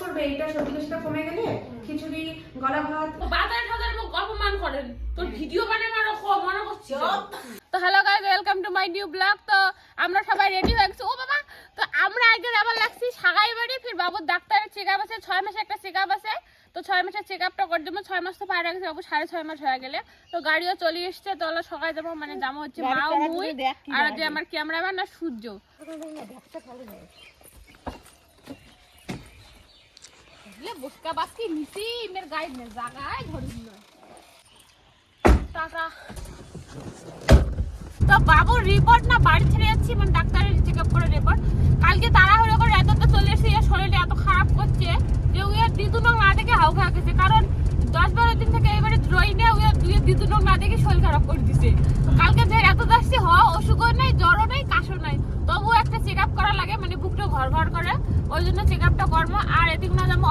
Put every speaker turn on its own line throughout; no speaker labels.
করবে এটা সর্দি কাশিটা কমে গেলে খিচুড়ি গলা ভাত।
বাজারে মোক অপমান করেন। তোর ভিডিও মারো মনে করছি তো hello guys welcome to my new blog তো আমরা সবাই রেডি হয়ে গেছি। ও বাবা তো আমরা আগে আবার লাগছি সাগাই বাড়ি। ফির বাবুর ডাক্তারের চেক আপ আছে ছয় মাসে একটা চেক আপ আছে। তো ছয় মাসের চেক আপটা করে দেবো ছয় মাস তো পার গেছে। বাবু সাড়ে ছয় মাস হয়ে গেলে। তো গাড়িও চলে এসছে। তো হলো সকালে যাব মানে যাব হচ্ছে মা ও মুই আর যে আমার ক্যামেরাম্যান আর সূর্য। বুসকা বাসকি নিছি মের গাইড নে জাগায় ধরি টাটা। তো বাবুর রিপোর্ট না, বাড়ি ছেড়ে যাচ্ছি মানে ডাক্তারের চেক করে রিপোর্ট কালকে তাড়াহুড়ো করে এত তো চলে এসে শরীরটা এত খারাপ করছে যে উইয়ার দ্বিতীয় না দেখে হাউ খা গেছে কারণ দশ বারো দিন থেকে এবারে না উইয়ার দুই দ্বিতীয় না দেখে শরীর খারাপ করে দিছে। কালকে যে এত যাচ্ছি, হ, অসুখও নেই, জ্বরও নেই, কাশও নাই। তবু একটা চেক আপ করা লাগে মানে বুকটা ঘর ঘর করে। ওই জন্য চেক আপটা করব। আর এদিক না যাব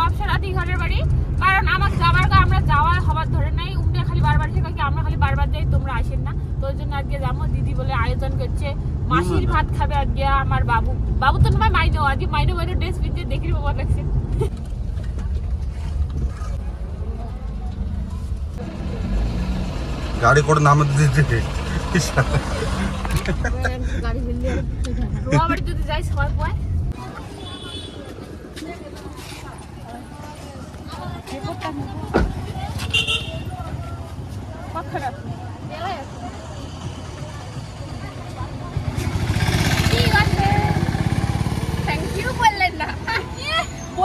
ঘরের বাড়ি। কারণ আমার যাবার আমরা যাওয়া হবার ধরে নাই। উমরা খালি বারবার থেকে কি আমরা খালি বারবার যাই তোমরা আসেন না। তো ওই জন্য আজকে যাব। দিদি বলে আয়োজন করছে। মাসির ভাত খাবে আজকে আমার বাবু। বাবু তো নয় মাইনো আজকে মাইনো মাইনো ড্রেস পিনতে দেখি বাবা লাগছে
গাড়ি করে নামে দিতে
বাড়ি যদি যাই সবাই পয় খারাপ ঠিক আছে থ্যাংক ইউ বললেন না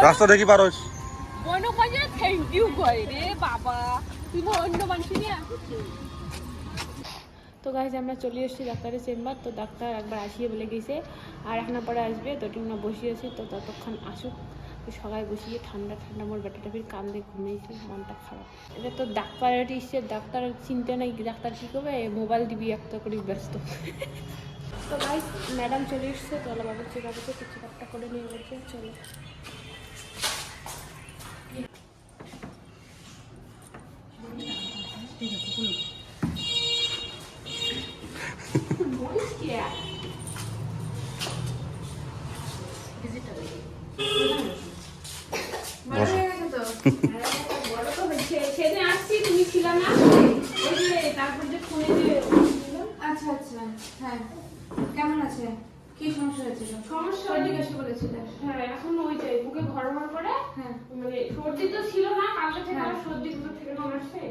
রাস্তা দেখি পারোস?
মনে কয়ে থ্যাংক ইউ কই রে বাবা। তুই না অন্য মানুষ নিয়ে তো গাইজ আমরা চলে এসেছি ডাক্তারের চেম্বার। তো ডাক্তার একবার আসিয়ে বলে গেছে আর এখন পরে আসবে তো টিমনা বসিয়েছি তো ততক্ষণ আসুক। সবাই বসিয়ে ঠান্ডা ঠান্ডা মোর বেটাটা ফির কান্দে ঘুমিয়েছি মনটা খারাপ। এটা তো ডাক্তারের এসছে, ডাক্তার চিনতে নাই ডাক্তার কী করবে মোবাইল দিবি একটা করে ব্যস্ত। তো গাইজ ম্যাডাম চলে এসছে, তো বাবু চেক আপ তো চেক আপটা করে নিয়ে গেছে, চলো
হয়ে গেছে তো
সেদিন আসছি তুমি ছিল না ওই যে তারপর যে ফোনে যে
আচ্ছা আচ্ছা হ্যাঁ
আসছে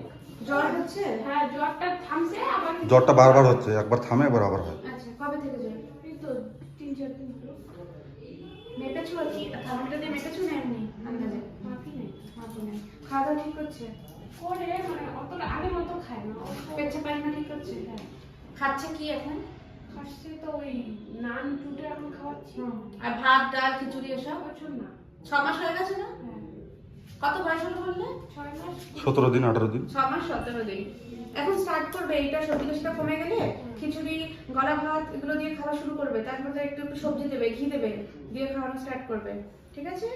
জ্বর হচ্ছে
হ্যাঁ জ্বরটা থামছে আবার
বারবার হচ্ছে, একবার থামে, একবার আবার হয়।
আচ্ছা কবে থেকে
তিন চার দিন
থার্মোমিটার দিয়ে না এমনি? আন্দাজে?
মাফি নেই
খাওয়া দাওয়া ঠিক করছে?
করে মানে আগের মতো খায় না।
ঠিক
হ্যাঁ।
খাচ্ছে কি এখন?
খাচ্ছে তো ওই নান টুটে এখন খাওয়াচ্ছি।
আর ভাত ডাল খিচুড়ি এসব?
বছর না।
ছ মাস হয়ে গেছে না?
হ্যাঁ।
কত বয়স হলো বললে?
ছয় মাস।
সতেরো দিন আঠারো দিন।
ছ মাস সতেরো দিন। এখন স্টার্ট করবে এটা সর্দি কাশিটা কমে গেলে খিচুড়ি গলা ভাত এগুলো দিয়ে খাওয়া শুরু করবে। তারপরে একটু একটু সবজি দেবে ঘি দেবে দিয়ে খাওয়ানো স্টার্ট করবে। ঠিক আছে?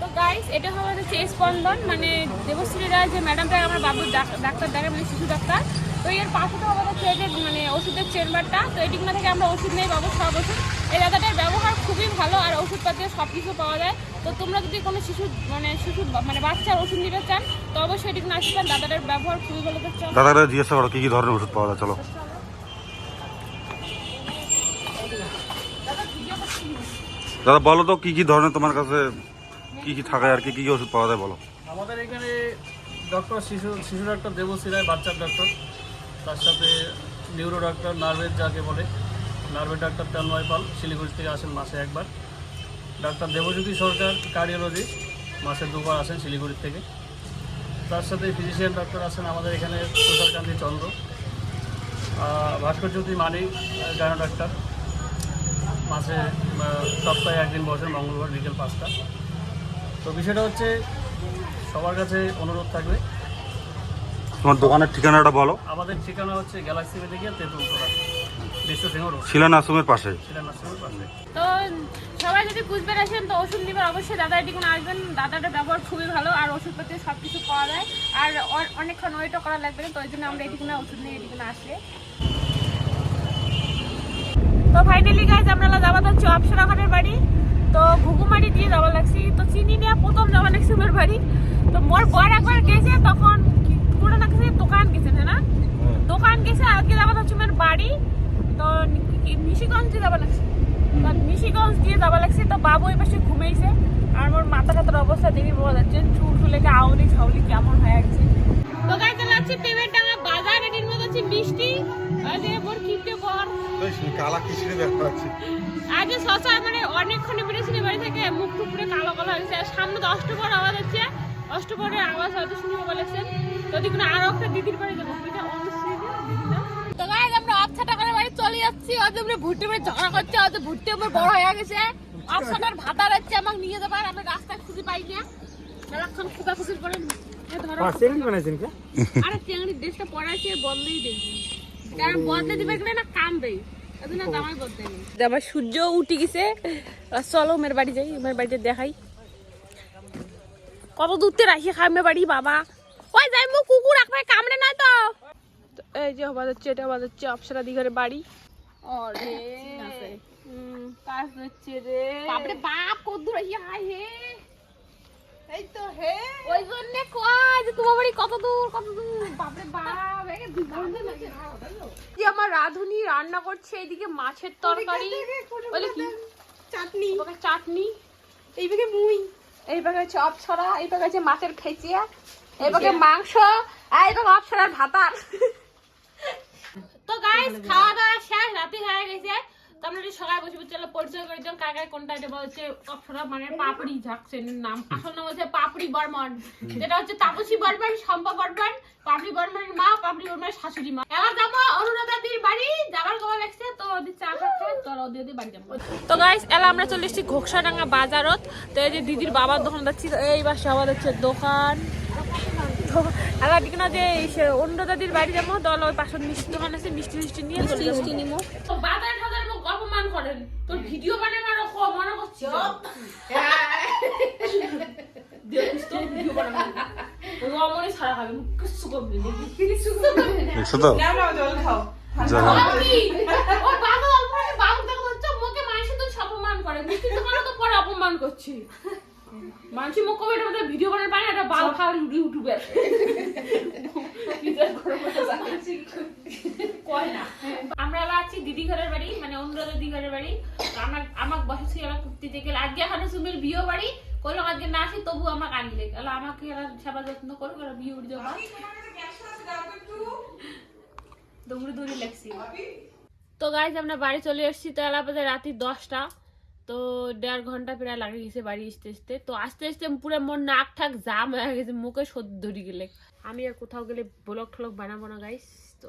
তো গাইস এটা হলো হচ্ছে স্পন্দন মানে দেবশ্রী রায় যে ম্যাডামটা আমার বাবুর ডাক- ডাক্তার দেখে মানে শিশু ডাক্তার। তো এর পাশে তো আমাদের হচ্ছে মানে ওষুধের চেম্বারটা তো এটিকনা থেকে আমরা ওষুধ নেই বাবু, সব ওষুধ। এই দাদাটার ব্যবহার খুবই ভালো, আর ওষুধপাতিও সব কিছু পাওয়া যায়। তো তোমরা যদি কোনো শিশু মানে শিশু মানে বাচ্চার ওষুধ নিতে চান, তো অবশ্যই এটিকনা আসবেন দাদাটার ব্যবহার খুবই ভালো করছে।
দাদারা জিজ্ঞাসা করো, কি কি ধরনের ওষুধ পাওয়া যায়, চলো।
দাদা
বলো তো, কি কি ধরনের তোমার কাছে কি কি থাকে আর কি কি ওষুধ পাওয়া যায় বলো?
আমাদের এখানে ডক্টর শিশু শিশু ডাক্তার দেবশ্রী রায় বাচ্চার ডক্টর তার সাথে নিউরো ডাক্তার নার্ভের যাকে বলে, নার্ভের ডাক্তার তন্ময় পাল, শিলিগুড়ি থেকে আসেন মাসে একবার। ডাক্তার দেবজ্যোতি সরকার কার্ডিওলজি মাসে দুবার আসেন শিলিগুড়ি থেকে। তার সাথে ফিজিশিয়ান ডক্টর আছেন আমাদের এখানে তুষারকান্তি চন্দ্র ভাস্করজ্যোতি মানি গায়ন ডাক্তার মাসে সপ্তাহে একদিন বসেন, মঙ্গলবার বিকেল পাঁচটা। তো বিষয়টা হচ্ছে সবার কাছে অনুরোধ থাকবে।
তোমার দোকানের ঠিকানাটা বলো।
আমাদের ঠিকানা হচ্ছে গ্যালাক্সি বেদে গিয়ে তেঁতুলতলা বিশ্ব সিংহ রোড।
শিলান আশ্রমের পাশে।
তো সবাই যদি কুচবিহার আসেন তো ওষুধ নেবেন অবশ্যই। দাদা এটি কোনো আসবেন দাদাটার ব্যবহার খুবই ভালো আর ওষুধপাতি সব কিছু পাওয়া যায়। আর অনেকক্ষণ ওয়েটও করা লাগবে না তো ওই জন্য আমরা এটি কোনো ওষুধ নিয়ে এটি কোনো আসলে তো ফাইনালি গাইজ আমরা যাব হচ্ছে অপসরা খানের বাড়ি। তো ঘুঘুমারি দিয়ে যাওয়া লাগছি। তো চিনি নিয়ে প্রথম যাওয়া লাগছি আমার বাড়ি। তো মোর বর একবার গেছে তখন কি- পুরো না কিছু দোকান গেছে না দোকান গেছে আজকে যাওয়া হচ্ছে আমার বাড়ি। তো কি- নিশিগঞ্জ দিয়ে যাওয়া লাগছে? তো নিশিগঞ্জ দিয়ে যাওয়া লাগছে তো বাবু এই পাশে ঘুমেইছে। আর মোর মাথা খাতার অবস্থা দেখি বোঝা যাচ্ছে চুল টুলেকে আউলি ছাউলি কেমন হয়ে গেছে তো গাইতে লাগছে পেমেন্ট টাকা বাজার এটির মধ্যে আছে মিষ্টি। আর মোর কিনতে বর।
কালা কিসিরে ব্যাপার আছে।
আগে শশা মানে অনেকক্ষণ বেরিয়েছিল বাড়ি থেকে মুখ টুক পুরো কালো কালো হয়েছে। আর সামনে তো অষ্টপর আওয়াজ হচ্ছে। অষ্টপরের আওয়াজ হয়তো শুনতে বলেছেন। তো দেখুন আরও একটা দিদির বাড়ি যাব তো গাইজ আমরা অপছাটা করে বাড়ি চলে যাচ্ছি। অত আমরা ভুট্টে বাড়ি ঝগড়া করছে অত ভুট্টে আমার বড় হয়ে গেছে। অপছাটার ভাতা রাখছে আমাকে নিয়ে যাবার। রাস্তায় খুঁজে পাই না। সারাক্ষণ খুঁজা খুঁজির করে এ ধরো। আরে চেংড়ির ড্রেসটা পরাইছে বন্ধই দেই। কারণ বদলে দিবে গেলে না কাম দেই আবার সূর্য উঠে গেছে। চলো মেয়ের বাড়ি যাই মেয়ের বাড়িতে দেখাই। কত দূরতে রাখি খামে বাড়ি বাবা? ওই যাই মু কুকুর রাখবে কামড়ে নাই তো। এই যে হবা যাচ্ছে এটা হবা যাচ্ছে অপসরা দিঘার বাড়ি। হুম কাজ হচ্ছে রে। বাপরে বাপ কত দূর হাই হে। এই তো হে। ওই জন্য কয় যে তোমার বাড়ি কত দূর কত দূর। বাপরে বাপ একে দুই ঘণ্টা লাগে যে আমার রাধুনি রান্না করছে এইদিকে মাছের তরকারি? বলে কি? চাটনি। চাটনি। এই মুই এই ভাগে হচ্ছে অপছরা এই হচ্ছে মাছের খেচিয়া। এই ভাগে মাংস আর এই ভাগে অপছরার ভাতার। তো গাইস খাওয়া দাওয়া শেষ রাতে হয়ে গেছে। আমরা একটু সকালে বসে বসে চলো পরিচয় করে দিলাম কার কোনটা এটা বলছে অপসরা মানে পাপড়ি ঝাকসেন নাম। আসল নাম হচ্ছে পাপড়ি বর্মন। যেটা হচ্ছে তাপসী বর্মন শম্পা বর্মন পাপড়ি বর্মনের মা পাপড়ি বর্মনের শাশুড়ি মা। এবার যাব অনুরাধাদির বাড়ি যাবার কথা লাগছে তো ওদের চা খাচ্ছে তো ওদের দিয়ে বাড়ি যাব। তো গাইস এলা আমরা চলে এসেছি ঘোকসাডাঙ্গা বাজারত। তো এই যে দিদির বাবার দোকান যাচ্ছি তো এই বাসে আবার হচ্ছে দোকান। তো আবার দিকে না যে অন্য দাদির বাড়ি যাব দল ওই পাশের মিষ্টি দোকান আছে মিষ্টি মিষ্টি নিয়ে চলে মিষ্টি নিমো তো বাজার টাজার মুখ অপমান করেন তোর ভিডিও বানাই মারো খ মনে করছি
দেখছ তো?
অপমান বাবু দেখো হচ্ছে মুখে মানুষ তো অপমান করে। মিষ্টি পরে অপমান করছি? ভিডিও বানায় পায় না এটা বাল ফাল ইউটিউবে। কয় না। আমরা আছি দিদি ঘরের বাড়ি মানে অনুরাধা দিদি ঘরের বাড়ি। তো আমার আমাকে বসেছি এবার কুর্তি থেকে আজকে এখানে সুমির বিয়ে বাড়ি। কইলো আজকে না আসি তবু আমাকে আনলে এলা আমাকে এরা সেবা যত্ন করো এরা বিয়ে উঠে যাবা দৌড়ে দৌড়ে লাগছি। তো গাইজ আমরা বাড়ি চলে এসেছি তো এলা বাজে রাত্রি দশটা। তো দেড় ঘণ্টা প্রায় লাগে গেছে বাড়ি আসতে আসতে। তো আস্তে আস্তে পুরো মোর নাক ঠাক জাম হয়ে গেছে মুখে সদ্য ধরে গেলে। আমি আর কোথাও গেলে ব্লগ ঠলক বানাবো না গাইস তো।